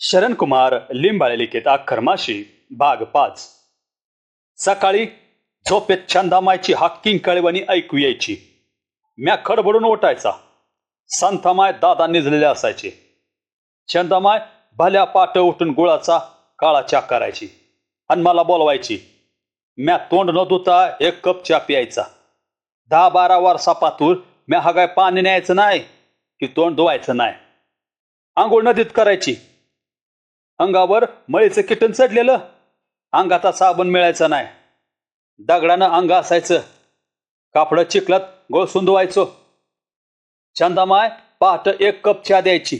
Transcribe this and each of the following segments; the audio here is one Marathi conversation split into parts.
शरणकुमार लिंबाळे लिखित अख्खरमाशी भाग पाच. सकाळी झोपेत छंदामायची हाक्किंग कळवणी ऐकू यायची. म्या खडबडून ओटायचा. संथामाय दादा निजलेले असायचे. छंदामाय भल्या पाट उठून गुळाचा काळा चा करायची आणि मला बोलवायची. म्या तोंड न धुता एक कप चा प्यायचा. दहा बारा वर्षा पातूर म्या हा काय पाणी न्यायचं नाही की तोंड धुवायचं नाही आंघोळ नदीत करायची. अंगावर मळीचं किटन चढलेलं. अंगाचा साबण मिळायचा नाही. दगडानं अंग असायचं. कापडं चिखलात गोळ सुंदवायचो. चंदामाय पहाट एक कप चहा द्यायची.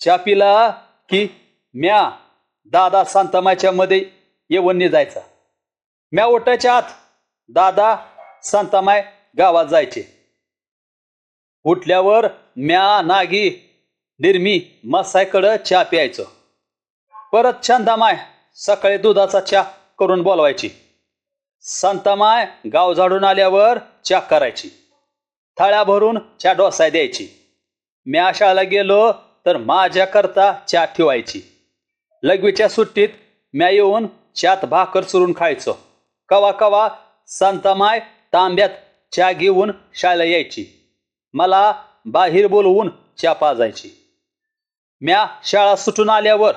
चहा पिला की म्या दादा सांतामायच्या मध्ये येवणी जायचा म्या ओटायच्या आत दादा सांतामाय गावात जायचे. उठल्यावर म्या नागी निर्मी मसायकडं चहा प्यायचो. परत छंदामाय सकाळी दुधाचा चहा करून बोलवायची. संतमाय गाव झाडून आल्यावर चहा करायची. थाळ्या भरून चहा डोसाय द्यायची. म्या शाळेला गेलो तर माझ्याकरता चहा ठेवायची. लघवीच्या सुट्टीत म्या येऊन चहात भाकर चुरून खायचो. कवा कवा संतमाय तांब्यात चहा घेऊन शाळेला यायची. मला बाहेर बोलवून चहा पाजायची. म्या शाळा सुटून आल्यावर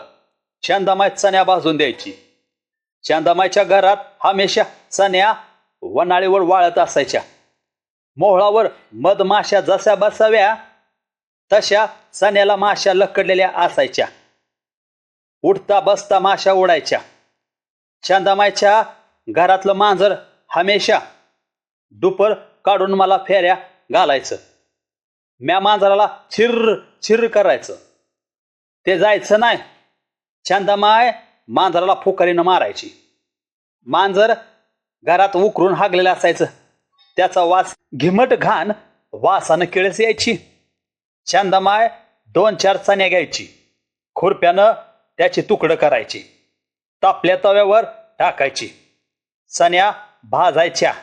चांदामाय चण्या भाजून द्यायची. चांदामायच्या घरात हमेशा चण्या वनाळीवर वाळत असायच्या. मोहळावर मधमाशा जशा बसाव्या तशा चण्याला माशा लकडलेल्या असायच्या. उठता बसता माशा उडायच्या चांदामायच्या घरातलं मांजर हमेशा दुपर काढून मला फेऱ्या घालायचं. म्या मांजराला छिर्र छिर्र करायचं. ते जायचं नाही. छंदमाय मांजराला फुकारीनं मारायची. मांजर घरात उकरून हागलेलं असायचं. त्याचा वास घिमट घाण वासानं केळस यायची. छंदमाय दोन चार चण्या घ्यायची. खुरप्यानं त्याची तुकडं करायची. तापल्या तव्यावर टाकायची. चण्या भाजायच्या.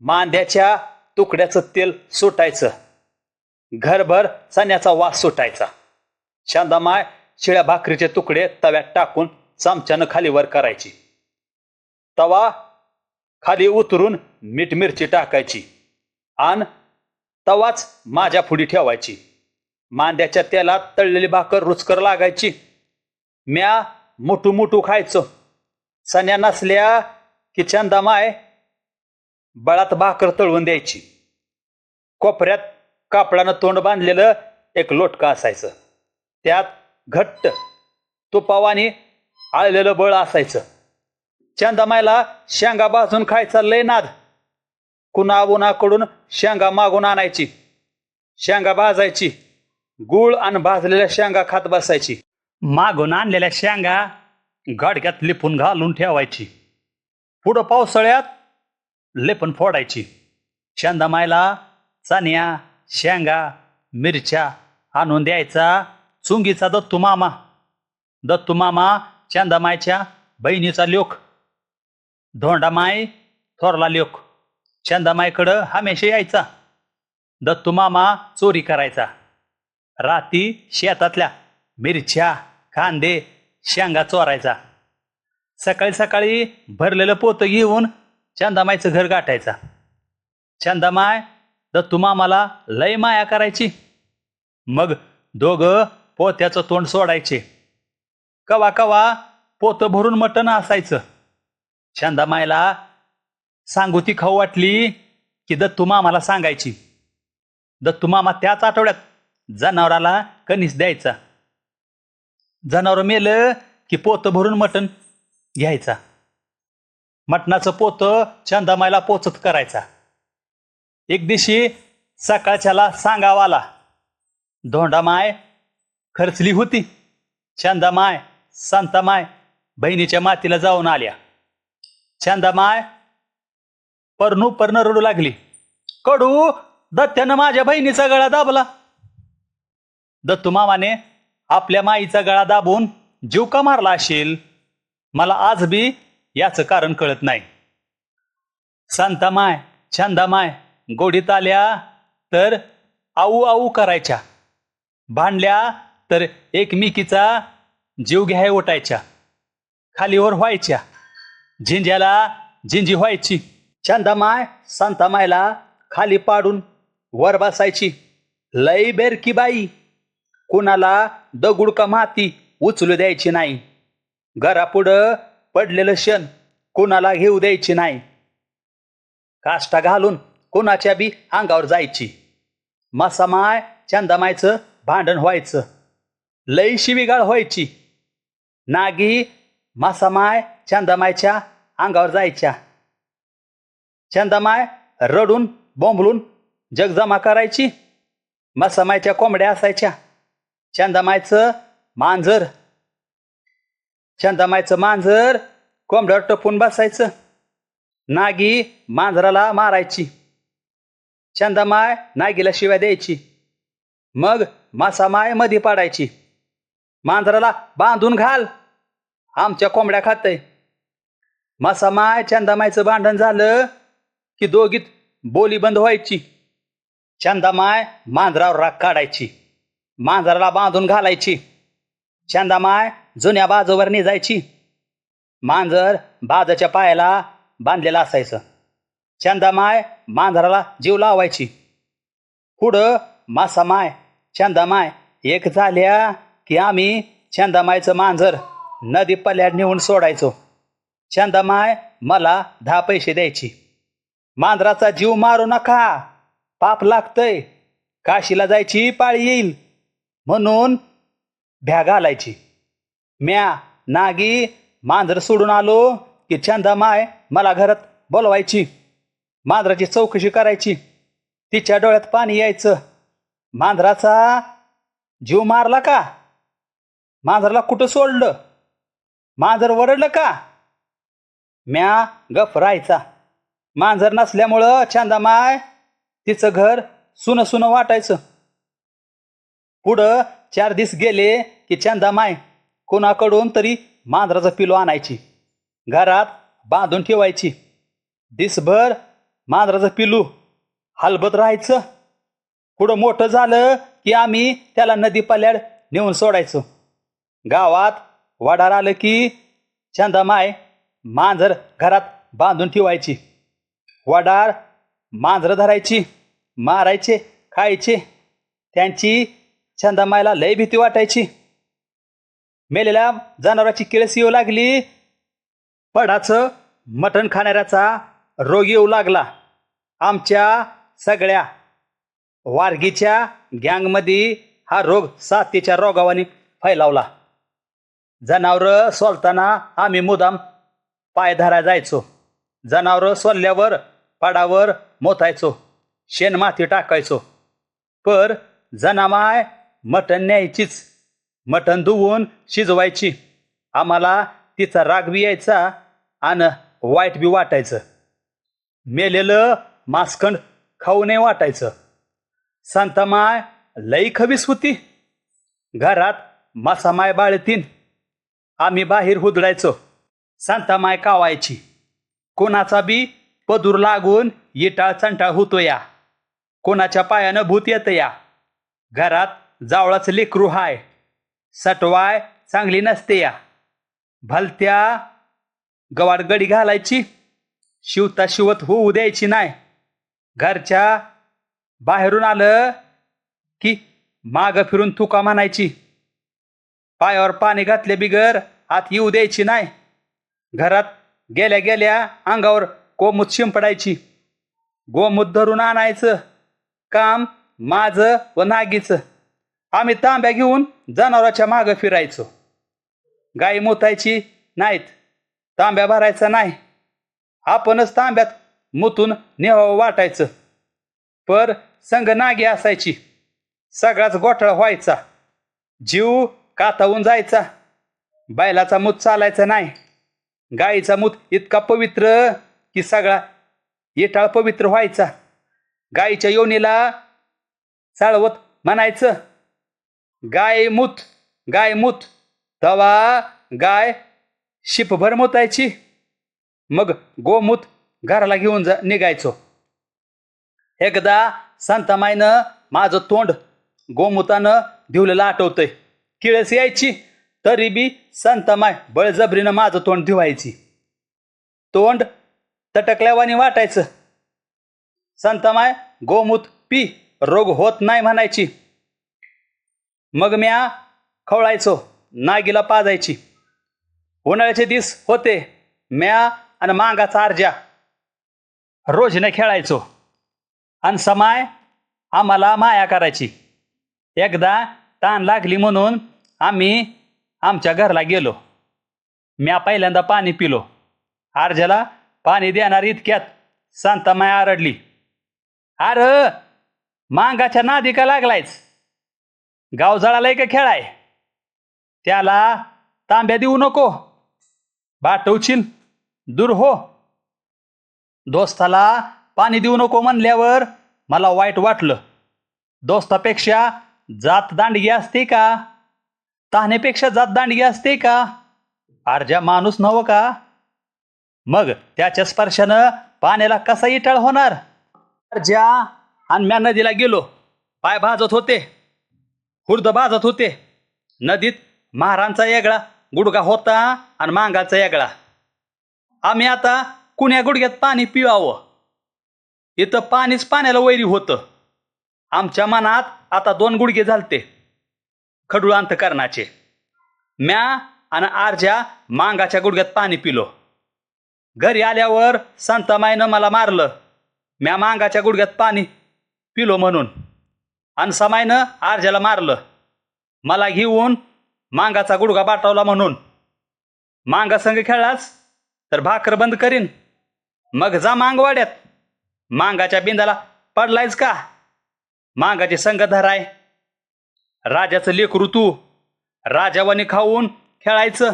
मांद्याच्या तुकड्याचं तेल सुटायचं. घरभर चण्याचा वास सुटायचा. शांदामाय शिळ्या भाकरीचे तुकडे तव्यात टाकून चमच्यानं खाली वर करायची. तवा खाली उतरून मीठ मिरची टाकायची आणि तवाच माझ्या पुढे ठेवायची. मांद्याच्या तेलात तळलेली भाकर रुचकर लागायची. म्या मोठू मोठू खायचो. सण्या नसल्या की चंदामाय बळात भाकर तळवून द्यायची. कोपऱ्यात कापडानं तोंड बांधलेलं एक लोटकं असायचं. त्यात घट्ट. तुपावाने आळलेलं बळ असायचं. चंदामायला शेंगा भाजून खायचा लय नाद. कुणा उन्हाकडून शेंगा मागून आणायची. शेंगा भाजायची. गुळ आणि भाजलेल्या शेंगा खात बसायची. मागून आणलेल्या शेंगा गाडक्यात लिपून घालून ठेवायची. पुढं पावसाळ्यात लेपन फोडायची. चंदामायला चण्या शेंगा मिरच्या आणून द्यायचा. चुंगीचा दत्तू मामा. दत्तू मामा चंदामायच्या बहिणीचा लोक. धोंडामाय थोरला लोक. चंदामायकडं हमेशा यायचा. दत्तू मामा चोरी करायचा. राती शेतातल्या मिरच्या कांदे शेंगा चोरायचा. सकाळी सकाळी भरलेलं पोतं घेऊन चंदामायचं घर गाठायचा. चंदामाय दत्तू मामाला लय माया करायची. मग दोघं पोत्याचं तोंड सोडायचे. कवा कवा पोतं भरून मटण असायचं. चंदामायला सांगुती खाऊ वाटली की दत्तू मामाला सांगायची. दत्तू मामा त्याच आठवड्यात जनावराला कणीस द्यायचा. जनावर मेलं की पोतं भरून मटण घ्यायचा. मटणाचं पोतं चंदामायला पोचत करायचा. एक दिवशी सकाळच्याला सांगावाला धोंडामाय खर्चली होती चंदामाय संतामाय बहिणीच्या मातीला जाऊन आल्या. चंदामाय परनू पर्ण रडू लागली. कडू दत्त्यानं माझ्या बहिणीचा गळा दाबला. दत्तू मामाने आपल्या माईचा गळा दाबून जीव का मारला असेल? मला आज बी याचं कारण कळत नाही. संतामाय छंदामाय गोडीत आल्या तर आऊ आऊ करायच्या. भांडल्या तर एकमेकीचा जीव घ्याय उठायच्या खालीवर व्हायच्या. झिंज्याला झिंजी व्हायची. चंदामाय संतामायला खाली पाडून वर बसायची. लई बेरकी बाई. कुणाला दगुड का माती उचलू द्यायची नाही. घरापुढं पडलेलं क्षण कुणाला घेऊ द्यायची नाही. काष्टा घालून कुणाच्या बी अंगावर जायची. मसामाय चंदामायचं भांडण व्हायचं. लई शिवीगाळ व्हायची. नागी मासामाय चंदामायच्या अंगावर जायच्या. चंदामाय रडून बोंबलून जगजमा करायची. मासामायच्या कोंबड्या असायच्या. चंदामायचं मांजर. चंदामायचं मांजर कोंबड्यावर टपून बसायचं. नागी मांजराला मारायची. चंदामाय नागीला शिव्या द्यायची. मग मासामायमध्ये पाडायची. मांजराला बांधून घाल. आमच्या कोंबड्या खातय. मासामाय चंदामायचं भांडण झालं की दोघीत बोली बंद व्हायची. चंदामाय मांजरावर राग काढायची. मांजराला बांधून घालायची. चंदामाय जुन्या बाजूवर निजायची. मांजर बाजाच्या पायाला बांधलेलं असायचं. चंदामाय मांजराला जीव लावायची. पुढं मासामाय चंदामाय एक झाल्या की आम्ही छंदामायचं मांजर नदी पल्याड नेऊन सोडायचो. छंदामाय मला दहा पैसे द्यायची. मांजराचा जीव मारू नका. पाप लागतंय. काशीला जायची पाळी येईल. म्हणून भ्या घालायची. म्या नागी मांजर सोडून आलो की छंदामाय मला घरात बोलवायची. मांजराची चौकशी करायची. तिच्या डोळ्यात पाणी यायचं. मांजराचा जीव मारला का? मांजरला कुठं सोडलं? मांजर वरडलं का? म्या गप राहायचा. मांजर नसल्यामुळं चंदामाय तिचं घर सुन सुन वाटायचं. पुढं चार दिस गेले की चंदामाय कोणाकडून तरी मांजराचं पिलो आणायची. घरात बांधून ठेवायची. दिसभर मांजराचं पिलू हलबत राहायचं. पुढं मोठं झालं की आम्ही त्याला नदी पाल्याड नेऊन सोडायचो. गावात वडार आलं की चंदामाय मांजर घरात बांधून ठेवायची. वडार मांजरं धरायची मारायचे खायचे. त्यांची चंदामायला लय भीती वाटायची. मेलेल्या जनावराची केळस येऊ लागली. पडाचं मटण खाणाऱ्याचा रोग येऊ लागला. आमच्या सगळ्या वारगीच्या गँगमध्ये हा रोग साथीच्या रोगावाने फैलावला. जनावरं सोलताना आम्ही मुदाम पाय धरायला जायचो. जनावरं सोलल्यावर पाडावर मोतायचो. शेण माती टाकायचो. पर जनामाय मटण न्यायचीच. मटण धुवून शिजवायची. आम्हाला तिचा राग बी यायचा आणि वाईट बी वाटायचं. मेलेलं मास्कंड खाऊ नये वाटायचं. संतमाय लई खवीस होती. घरात मासामाय बाळतीन. आम्ही बाहेर हुदडायचो. संतामाय कावायची. कोणाचा बी पदूर लागून येटाळ चंटाळ होतो या. कोणाच्या पायानं भूत येतं या. घरात जावळाच लेकरू हाय. सटवाय चांगली नसते या. भलत्या गवाड गडी घालायची. शिवता शिवत होऊ द्यायची नाही घरच्या बाहेरून आलं की माग फिरून तुका म्हणायची. पायावर पाणी घातले बिगर आत येऊ द्यायची नाही. घरात गेल्या गेल्या अंगावर गोमूत शिंपडायची. गोमूत धरून आणायचं. काम माझं व नागीचं. आम्ही तांब्या घेऊन जनावराच्या मागं फिरायचो. गाई मुतायची नाहीत. तांब्या भरायचा नाही. आपणच तांब्यात मुतून नेहावं वाटायचं. पर संग नागी असायची. सगळाच गोठळा व्हायचा. जीव कातावून जायचा. बैलाचा मूत चालायचा नाही. गाईचा मूत इतका पवित्र की सगळा येटाळ पवित्र व्हायचा. गाईच्या योनीला चाळवत म्हणायचं गाय मूत गाय मूत तवा गाय शिपभर मुतायची. मग गोमूत घराला घेऊन जा निघायचो. एकदा संतमाईनं माझं तोंड गोमुतानं धिवलेलं आठवतंय. किळस यायची तरी बी संतमाय बळजबरीनं माझं तोंड धुवायची. तोंड तटकल्यावानी वाटायचं. संतमाय गोमूत पी रोग होत नाही म्हणायची. मग म्या खवळायचो नागीला पाजायची. उन्हाळ्याचे दिस होते म्या आणि मांगाचा अर्जा रोजने खेळायचो. आणि समाय आम्हाला माया करायची. एकदा ताण लागली म्हणून आम्ही आमच्या घरला गेलो. म्या पहिल्यांदा पाणी पिलो. आरज्याला पाणी देणार इतक्यात शांतामाय आरडली. अर मांगाच्या नादी का लागलायच गाव जळालाय का खेळाय? त्याला तांब्या देऊ नको. बाटवशील दूर हो. दोस्ताला पाणी देऊ नको म्हणल्यावर मला वाईट वाटलं. दोस्तापेक्षा जात दांडगी असते का? ताहण्यापेक्षा जात दांडगी असते का? अर्जा माणूस नव्ह का? मग त्याच्या स्पर्शानं पाण्याला कसा इटाळ होणार? अर्जा आणि म्या नदीला गेलो पाय भाजत होते हुर्द भाजत होते नदीत महारांचा येगळा गुडगा होता आणि मांगाचा येगळा. आम्ही आता कुण्या गुडघ्यात पाणी पिवावं? इथं पाणीच पाण्याला वैरी होतं. आमच्या मनात आता दोन गुडघे झालते. खडूळ अंतकरणाचे म्या आणि आरच्या मांगाच्या गुडघ्यात पाणी पिलो. घरी आल्यावर संतामाईनं मला मारलं. म्या मांगाच्या गुडघ्यात पाणी पिलो म्हणून. आणि समाईनं आरज्याला मारलं. मला घेऊन मांगाचा गुडघा बाटवला म्हणून. मांगा संघ खेळलाच तर भाकर बंद करीन. मग जा मांगवाड्यात. मांगाच्या बिंदाला पडलायच का? मांगाचे संग धराय. राजाचं लेकरू तू राजावाने खाऊन खेळायचं.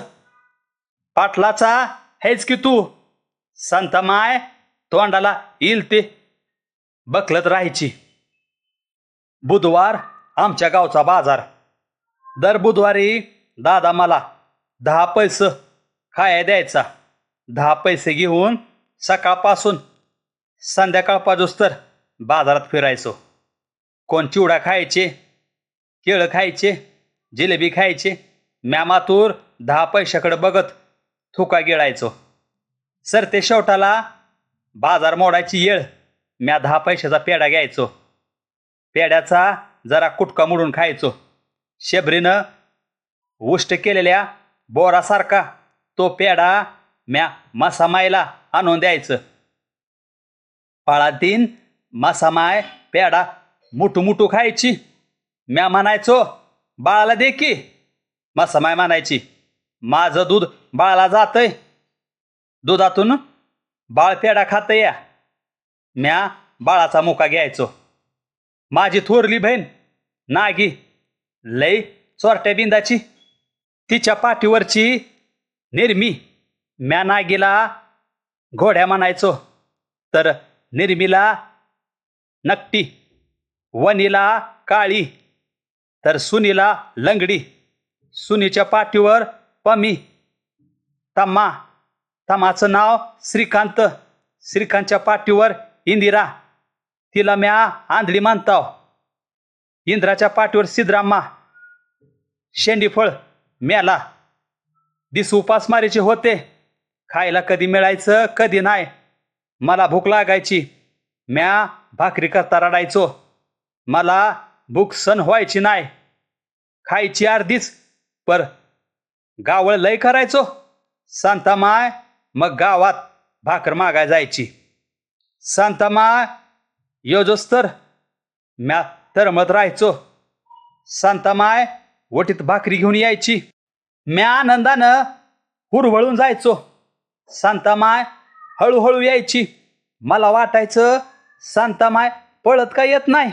पाटलाचा हेच की तू संता माय तोंडाला येईल ते. बकलत राहायची. बुधवार आमच्या गावचा बाजार. दर बुधवारी दादा मला दहा पैसे खाया द्यायचा. दहा पैसे घेऊन सकाळपासून संध्याकाळपासून तर बाजारात फिरायचो. कोण चिवडा खायचे केळं खायचे जिलेबी खायचे म्यामातूर दहा पैशाकडं बघत थुका गिळायचो. सर ते शेवटाला बाजार मोडायची येळ म्या दहा पैशाचा पेढा घ्यायचो. पेढ्याचा जरा कुटका मोडून खायचो. शेबरीनं उष्ट केलेल्या बोरासारखा तो पेढा म्या मासामायला आणून द्यायचं. पाळातीन मासामाय पेढा मुठू मुठू खायची. म्या म्हणायचो बाळाला दे की. मासामाय म्हणायची माझं दूध बाळाला जातंय. दुधातून बाळ पेढा खात या. म्या बाळाचा मुका घ्यायचो. माझी थोरली बहीण नागी लय चोरट्या बिंदाची तिच्या पाठीवरची निर्मी. म्या नागीला घोड्या म्हणायचो तर निर्मीला नकटी वनीला काळी. तर सुनीला लंगडी. सुनीच्या पाठीवर पमी. तम्मा. तमाचं नाव श्रीकांत. श्रीकांतच्या पाठीवर इंदिरा. तिला म्या आंधळी मानताव. इंद्राच्या पाठीवर सिद्धराम्मा शेंडीफळ म्याला. दिस उपासमारीचे होते. खायला कधी मिळायचं कधी नाही. मला भूक लागायची. म्या भाकरी करता रडायचो. मला भूक सण व्हायची नाही. खायची अर्धीच पर गावळ लय करायचो. सांता माय मग गावात भाकर मागाय जायची. सांता माय योजोस्तर म्या तरमत राहायचो. सांता माय वटीत भाकरी घेऊन यायची. म्या आनंदानं हुरवळून जायचो. सांता माय हळूहळू यायची. मला वाटायचं सांता माय पळत का येत नाही.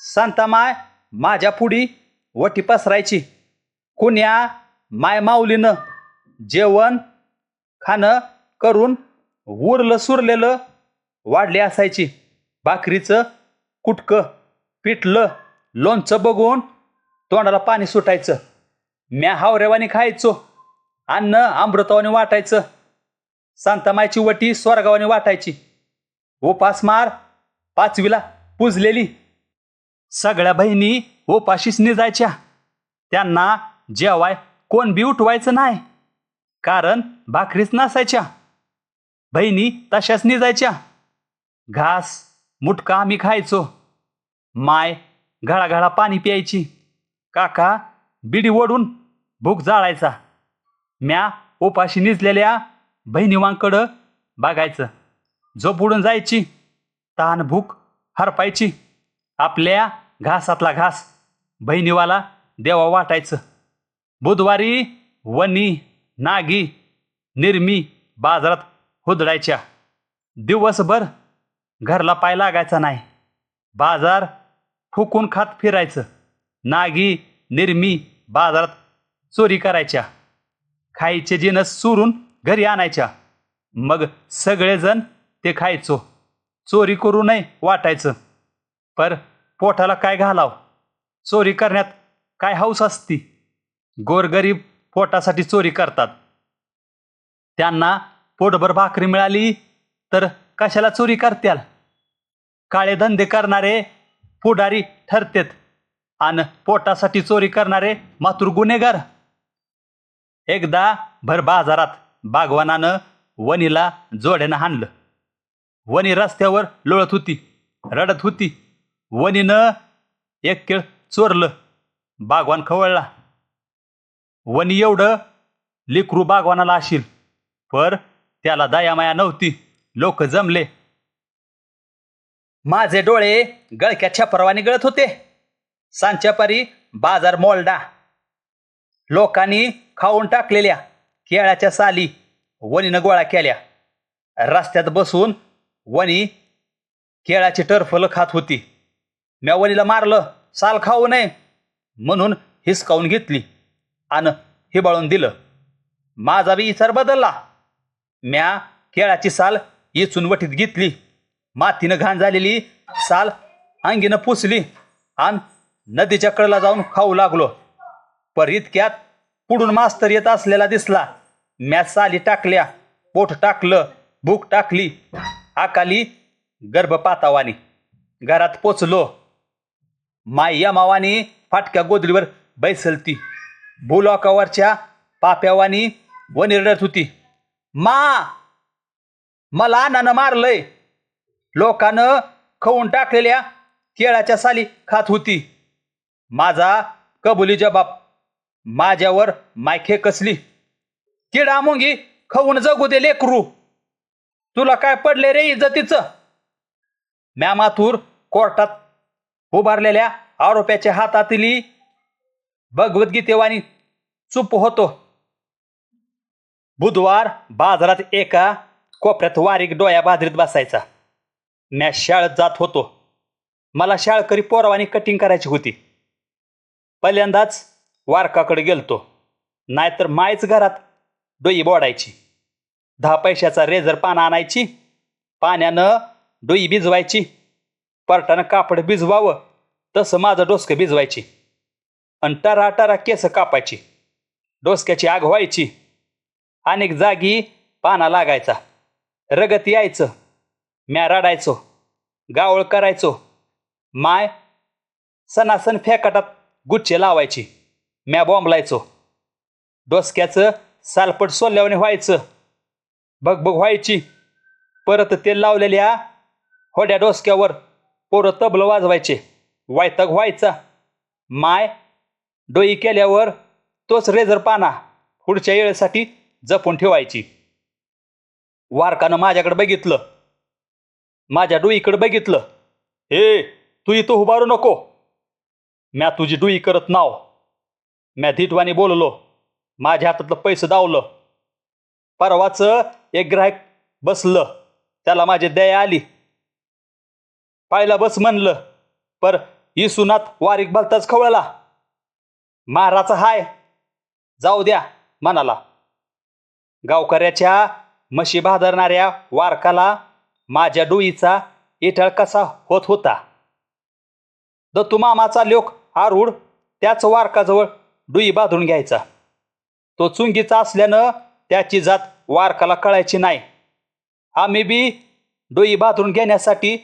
सांतामाय माझ्या पुढी वटी पसरायची. कुण्या माय माऊलीनं जेवण खाणं करून उरलं सुरलेलं वाढली असायची. भाकरीचं कुटकं पिठलं लोणचं बघून तोंडाला पाणी सुटायचं. म्या हावरेवानी खायचो अन्न अमृतवानी वाटायचं. सांतामायची वटी स्वर्गावानी वाटायची. उपासमार पाचवीला पुजलेली. सगळ्या बहिणी उपाशीच निजायच्या. त्यांना जेवाय कोण बी उठवायचं नाही. कारण भाकरीच नसायच्या. बहिणी तशाच निजायच्या. घास मुटका आम्ही खायचो. माय घळाघळा पाणी प्यायची. काका बिडी ओढून भूक जाळायचा. म्या उपाशी निजलेल्या बहिणीवांकडं बघायचं. झोप उडून जायची. तहान भूक हरपायची. आपल्या घासातला घास बहिणीवाला देवा वाटायचं. बुधवारी वनी नागी निर्मी बाजारात हुदडायच्या. दिवसभर घरला पाय लागायचा नाही. बाजार फुकून खात फिरायचं. नागी निर्मी बाजारात चोरी करायच्या. खायचे जिनस चोरून घरी आणायच्या. मग सगळेजण ते खायचो. चोरी करू नये वाटायचं. पर पोटाला काय घालाव? चोरी करण्यात काय हौस असती? गोरगरीब पोटासाठी चोरी करतात. त्यांना पोटभर भाकरी मिळाली तर कशाला चोरी करत्याल? काळे धंदे करणारे पुढारी ठरतेत आणि पोटासाठी चोरी करणारे मातृ गुन्हेगार. एकदा भर बाजारात बागवानानं वनीला जोड्यानं हाणलं. वनी रस्त्यावर लोळत होती रडत होती. वनीनं एक केळ चोरलं बागवान खवळला. वनी एवढं लिकरू बागवानाला असेल पर त्याला दयामाया नव्हती लोक जमले. माझे डोळे गळक्या छपरवानी गळत होते. सांच्यापारी बाजार मोलडा. लोकांनी खाऊन टाकलेल्या केळाच्या साली वनीनं गोळा केल्या. रस्त्यात बसून वनी केळाची टरफलं खात होती. म्यावणीला मारलं साल खाऊ नये म्हणून हिसकावून घेतली आणि हिबाळून दिलं. माझा बी विचार बदलला. म्या केळाची साल इचून वटीत घेतली. मातीनं घाण झालेली साल अंगीनं पुसली आणि नदीच्या कडेला जाऊन खाऊ लागलो. पर इतक्यात पुढून मास्तर येत असलेला दिसला. म्या साली टाकल्या पोट टाकलं भूक टाकली आकाली गर्भपातावानी. घरात पोचलो. माय यमावानी फाटक्या गोदरीवर बैसलती. भूलॉकावरच्या पाप्यावानी व निरडत होती. मा मला अण्णानं मारलंय. लोकानं खाऊन टाकलेल्या केळाच्या साली खात होती. माझा कबुली जबाब माझ्यावर मायखे कसली? किडा मुंगी खाऊन जगू दे लेकरू. तुला काय पडले रे इज्जतीचं? म्या माथूर कोर्टात उभारलेल्या आरोप्याच्या हातातली भगवद्गीतेवानी चुप होतो. बुधवार बाजारात एका कोपऱ्यात वारीक डोळ्या बाजरीत बसायचा. मॅ शाळेत जात होतो. मला शाळकरी पोरवानी कटिंग करायची होती. पहिल्यांदाच वारकाकडे गेलतो. नाहीतर मायच घरात डोई बोडायची. दहा पैशाचा रेझर पानं आणायची. पाण्यानं डोई भिजवायची. पार्टानं कापड भिजवावं तसं माझं डोसकं भिजवायची. आणि टरा टरा केस कापायची. डोसक्याची आग व्हायची. अनेक जागी पाना लागायचा. रगत यायचं. म्या रडायचो. गावळ करायचो. माय सणासण फेकाटात गुच्छे लावायची. म्या बॉम्बलायचो डोसक्याचं सालपट सोल्यावाने व्हायचं. बघबघ व्हायची. परत तेल लावलेल्या होड्या डोसक्यावर पोरं तबलं वाजवायचे. वायतग व्हायचा. माय डोई केल्यावर तोच रेझर पाना पुढच्या वेळेसाठी जपून ठेवायची. वारकानं माझ्याकडे बघितलं. माझ्या डोईकडे बघितलं. हे तू इथं उभारू नको. म्या तुझी डुई करत नाव. म्या धिटवानी बोललो. माझ्या हातातलं पैसे दावलं परवाच एक ग्राहक बसलं. त्याला माझी दया आली. पायला बस म्हणलं पर इसुनात वारीक भलताच खवळला. महाराचा हाय जाऊ द्या म्हणाला. गावकऱ्याच्या म्हशी भादरणाऱ्या वारकाला माझ्या डोईचा इटळ कसा होत होता? दत्तुमामाचा लोक आरूढ त्याच वारकाजवळ डुई बांधून घ्यायचा. तो चुंगीचा असल्यानं त्याची जात वारकाला कळायची नाही. आम्ही बी डोई बांधून घेण्यासाठी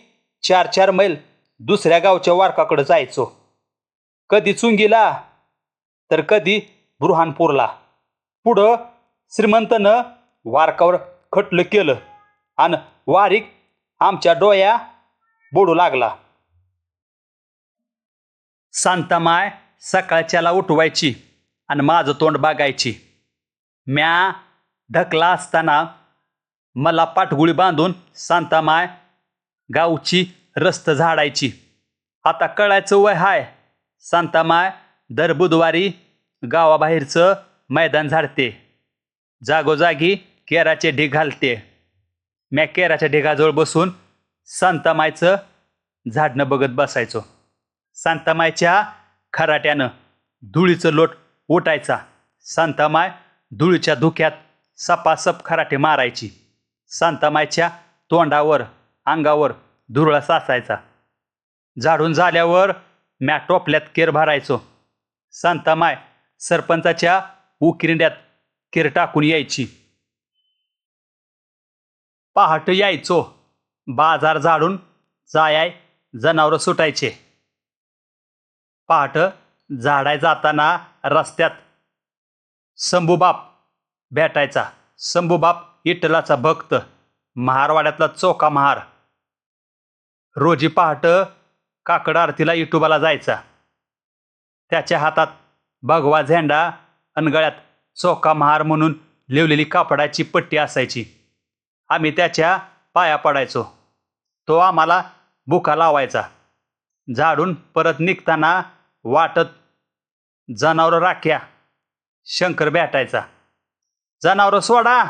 चार चार मैल दुसऱ्या गावच्या वारकाकडे जायचो. कधी चुंगीला तर कधी बुरहानपूरला. पुढं श्रीमंतनं वारकावर खटलं केलं आणि वारीक आमच्या डोया बोडू लागला. सांतामाय सकाळच्याला उठवायची आणि माझं तोंड बघायची म्या ढकला असताना मला पाठगुळी बांधून सांतामाय गावची रस्त झाडायची. आता कळायचं वय हाय. सांतामाय दर बुधवारी गावाबाहेरचं मैदान झाडते. जागोजागी केराचे ढीग घालते. म्या केराच्या ढिगाजवळ बसून सांतामायचं झाडणं बघत बसायचो. सांतामायच्या खराट्यानं धुळीचं लोट उठायचा सांतामाय धुळीच्या धुक्यात सपासप खराटे मारायची. सांतामायच्या तोंडावर अंगावर धुरळा साचायचा. झाडून झाल्यावर म्या टोपल्यात केर भरायचो. शांतामाय सरपंचाच्या उकिरड्यात केर टाकून यायची. पहाट यायचो. बाजार झाडून जायाय जनावरं सुटायचे. पहाट झाडाय जाताना रस्त्यात संभूबाप भेटायचा. संभूबाप इटलाचा भक्त. महारवाड्यातला चोका महार. रोजी पहाट काकड आरतीला इटुबाला जायचा. त्याच्या हातात भगवा झेंडा अन गळ्यात चोका महार म्हणून लिवलेली कापडाची पट्टी असायची. आम्ही त्याच्या पाया पडायचो. तो आम्हाला बुका लावायचा. झाडून परत निघताना वाटत जनावरं राख्या शंकर भेटायचा. जनावरं सोडा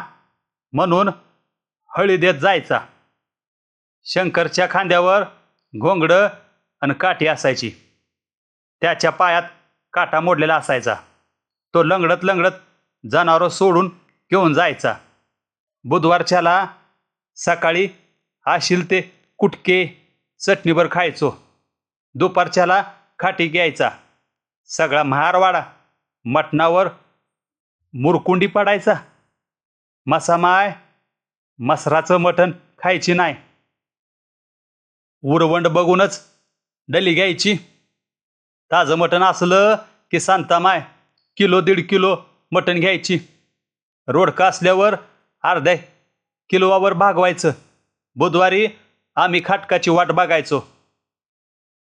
म्हणून हळी देत जायचा. शंकरच्या खांद्यावर घोंगडं आणि काठी असायची. त्याच्या पायात काटा मोडलेला असायचा. तो लंगडत लंगडत जनावरं सोडून घेऊन जायचा. बुधवारच्याला सकाळी आशील ते कुटके चटणीभर खायचो. दुपारच्याला खाटी घ्यायचा. सगळा महारवाडा मटणावर मुरकुंडी पडायचा. मसामाय मसराचं मटण खायची नाही. उरवंड बघूनच डली घ्यायची. ताजं मटण असलं की सांतामाय किलो दीड किलो मटण घ्यायची. रोडका असल्यावर अर्ध्या किलोवावर भागवायचं. बुधवारी आम्ही खाटकाची वाट बघायचो.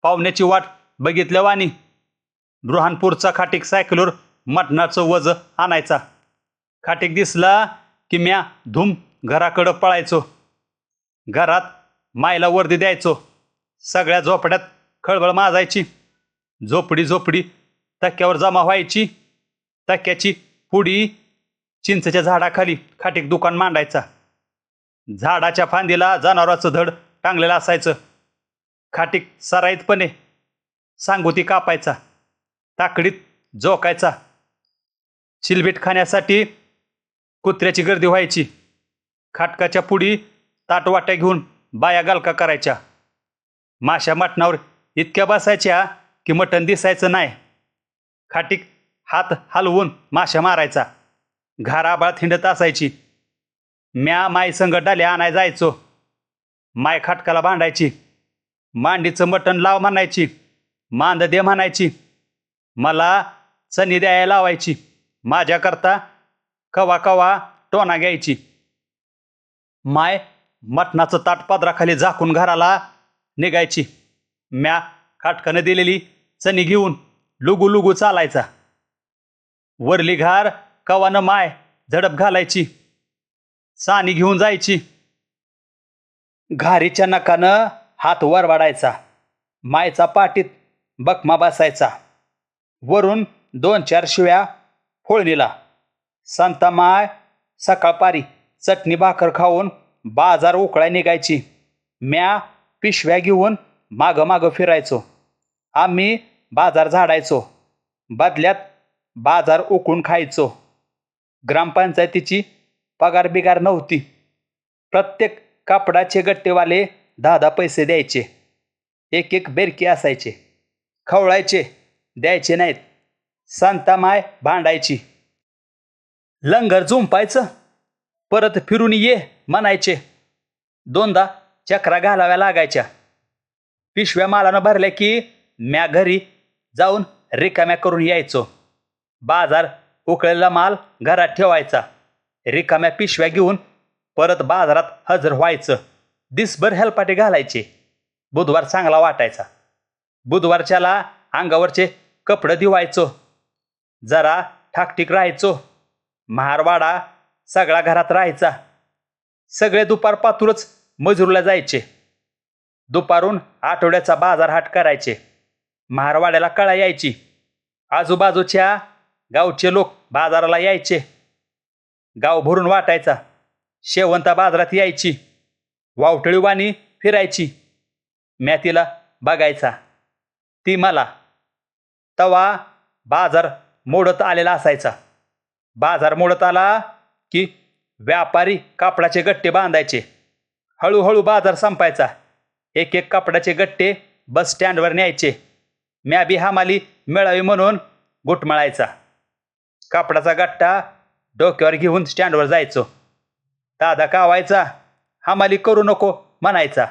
पाहुण्याची वाट बघितल्या वाणी बृहानपूरचा खाटीक सायकलवर मटणाचं वज आणायचा. खाटीक दिसला की म्या धूम घराकडं पळायचो. घरात मायला वर्दी द्यायचो. सगळ्या झोपड्यात खळबळ माजायची. झोपडी झोपडी तक्क्यावर जमा व्हायची. तक्क्याची पुडी चिंचच्या झाडाखाली खाटीक दुकान मांडायचा. झाडाच्या फांदीला जनावराचं धड टांगलेलं असायचं. खाटीक सराईतपणे सांगोती कापायचा. ताकडीत जोकायचा चिलबीट खाण्यासाठी कुत्र्याची गर्दी व्हायची. खाटकाच्या पुडी ताटवाट्या घेऊन बाया गालका करायच्या. माशा मटणावर इतक्या बसायच्या की मटण दिसायचं नाही. खाटीक हात हलवून माशा मारायचा. घाराबाळ थिंडत असायची. म्या माई संग डाल्या आणाय जायचो. माय खाटकाला बांधायची मांडीचं मटण लाव म्हणायची. मांद दे म्हणायची. मला चनी द्यायला लावायची. माझ्याकरता कवा कवा टोना घ्यायची. माय मटणाचं ताटपादराखाली झाकून घराला निघायची. म्या खाटकनं दिलेली चणी घेऊन लुगू लुगू चालायचा. वरली घार कवानं माय झडप घालायची. सानी घेऊन जायची. घारीच्या नकानं हात वर वाढायचा. मायचा पाटीत बकमा बसायचा. वरून दोन चार शिव्या फोळणीला संता माय सकाळपारी चटणी भाकर खाऊन बाजार उकळाय निघायची. म्या पिशव्या घेऊन मागं मागं फिरायचो. आम्ही बाजार झाडायचो. बदल्यात बाजार उकळून खायचो. ग्रामपंचायतीची पगार बिगार नव्हती. प्रत्येक कापडाचे गट्टेवाले दहा दहा पैसे द्यायचे. एक एक बेरकी असायचे. खवळायचे द्यायचे नाहीत. सांतामाय भांडायची. लंगर झुंपायचं. परत फिरून ये म्हणायचे. दोनदा चक्रा घालाव्या लागायच्या. पिशव्या मालानं भरल्या की म्या घरी जाऊन रिकाम्या करून यायचो. बाजार उकळलेला माल घरात ठेवायचा. रिकाम्या पिशव्या घेऊन परत बाजारात हजर व्हायचं. दिसभर हेलपाटे घालायचे. बुधवार चांगला वाटायचा. बुधवारच्याला अंगावरचे कपडं दिवायचो जरा ठाकटीक राहायचो. महारवाडा सगळा घरात राहायचा. सगळे दुपार पातूरच मजूरला जायचे. दुपारून आठवड्याचा बाजार हाट करायचे. महारवाड्याला कळा यायची. आजूबाजूच्या गावचे लोक बाजाराला यायचे. गाव भरून वाटायचा. शेवंता बाजारात यायची. वावटळी वाणी फिरायची. म्या तिला बघायचा. ती मला. तवा बाजार मोडत आलेला असायचा. बाजार मोडत आला की व्यापारी कापडाचे गट्टे बांधायचे. हळूहळू बाजार संपायचा. एक एक कापडाचे गट्टे बस स्टँडवर न्यायचे. म्या बी हमाली मिळावी म्हणून गुटमळायचा कापडाचा गट्टा डोक्यावर घेऊन स्टँडवर जायचो. दादा कावायचा हमाली करू नको म्हणायचा.